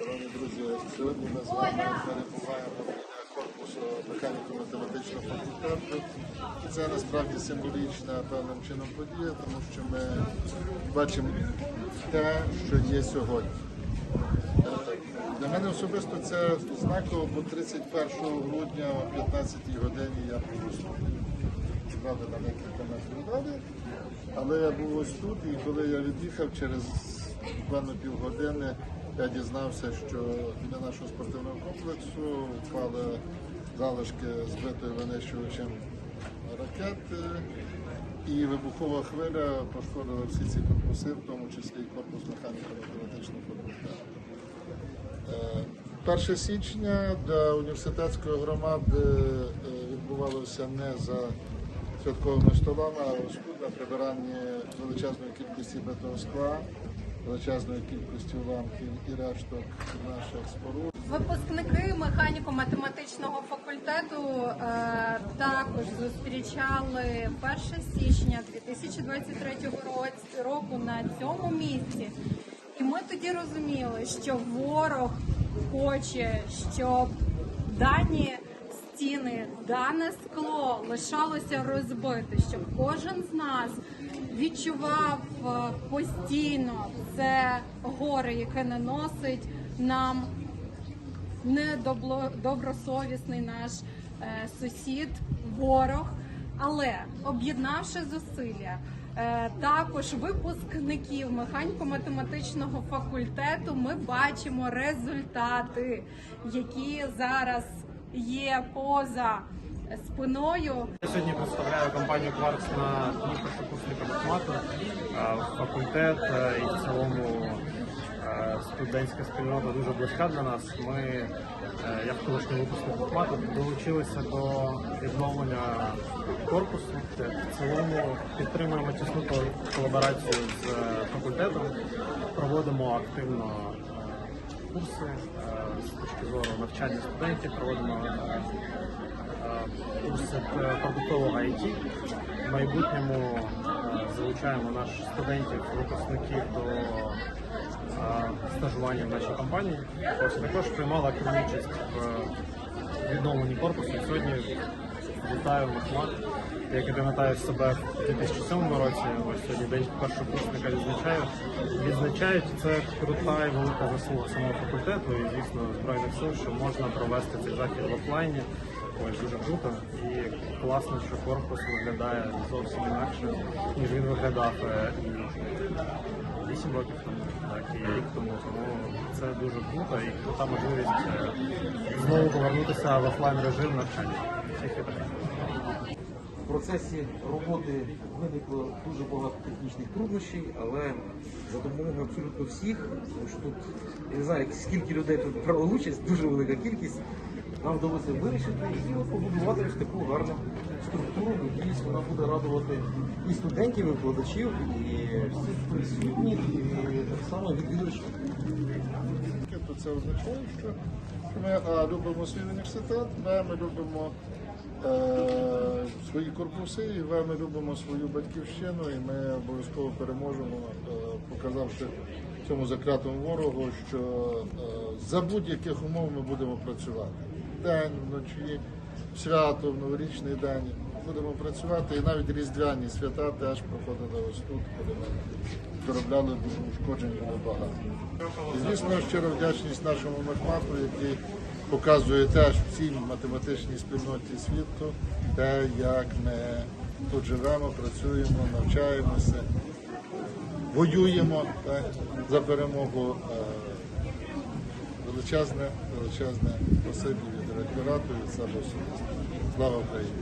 Шановні друзі, сьогодні ми з вами перебуваємо біля корпусу механіко-математичного факультету. Це насправді символічна певним чином подія, тому що ми бачимо те, що є сьогодні. Для мене особисто це знаково, бо 31 грудня о 15 годині я був тут. Правда, на декілька метрів далі. Але я був ось тут, і коли я від'їхав через буквально півгодини, я дізнався, що біля нашого спортивного комплексу впали залишки збитої винищувачем ракети, і вибухова хвиля пошкодила всі ці корпуси, в тому числі і корпус механіко-математичного факультету. Е, 1 січня для університетської громади е, відбувалося не за святковими столами, а на прибиранні величезної кількості бетонскла, величезної кількості уламків і решток наших споруд. Випускники механіко-математичного факультету е, також зустрічали 1 січня 2023 році- року на цьому місці. І ми тоді розуміли, що ворог хоче, щоб дані стіни, дане скло лишалося розбите, щоб кожен з нас відчував е, постійно це горе, яке наносить нам недобросовісний наш е, сусід, ворог. Але об'єднавши зусилля, е, також випускників механіко-математичного факультету, ми бачимо результати, які зараз є поза спиною. Я сьогодні представляю компанію Кварц на дні першокурсника Е, факультет е, і в цілому е, студентська спільнота дуже близька для нас. Ми, як колишній випускник Бахмату, долучилися до відновлення корпусу. В цілому підтримуємо тісну колаборацію з факультетом, проводимо активно курси е, з точки зору навчання студентів, проводимо е, курси е, продуктового IT. В майбутньому залучаємо наших студентів, випускників до стажування в нашій компанії. Ось також приймала активну участь в відновленні корпусу. Сьогодні вітаю Махмат, як я пам'ятаю себе в 2007 році. Ось сьогодні день першокурсника відзначаю. Відзначають це крута і велика заслуга самого факультету і звісно збройних сил, що можна провести цей захід в офлайні. Ось дуже круто і класно, що корпус виглядає зовсім інакше, ніж він виглядав е, і 8 років тому, так і рік тому. Тому це дуже круто і крута можливість е, знову повернутися в офлайн режим навчання. В процесі роботи виникло дуже багато технічних труднощів, але за допомогою абсолютно всіх, тому що тут я не знаю, скільки людей тут брало участь, дуже велика кількість. Нам вдалося вирішити і побудувати ось таку гарну структуру. Надіюсь, вона буде радувати і студентів, і викладачів, і всіх присутніх, і так само відвідувачів. Це означає, що ми а, любимо свій університет, б, ми любимо е, свої корпуси, і в, ми любимо свою батьківщину, і ми обов'язково переможемо, е, показавши цьому заклятому ворогу, що е, за будь-яких умов ми будемо працювати. День, вночі, свято, в новорічний день. Будемо працювати і навіть різдвяні свята теж проходили ось тут, коли ми доробляли дуже ушкоджень було багато. І, звісно, щиро вдячність нашому Мехмату, який показує теж всій математичній спільноті світу, те, як ми тут живемо, працюємо, навчаємося, воюємо так, за перемогу. Е, Величезне, величезне спасибі себе особисто. Слава Україні!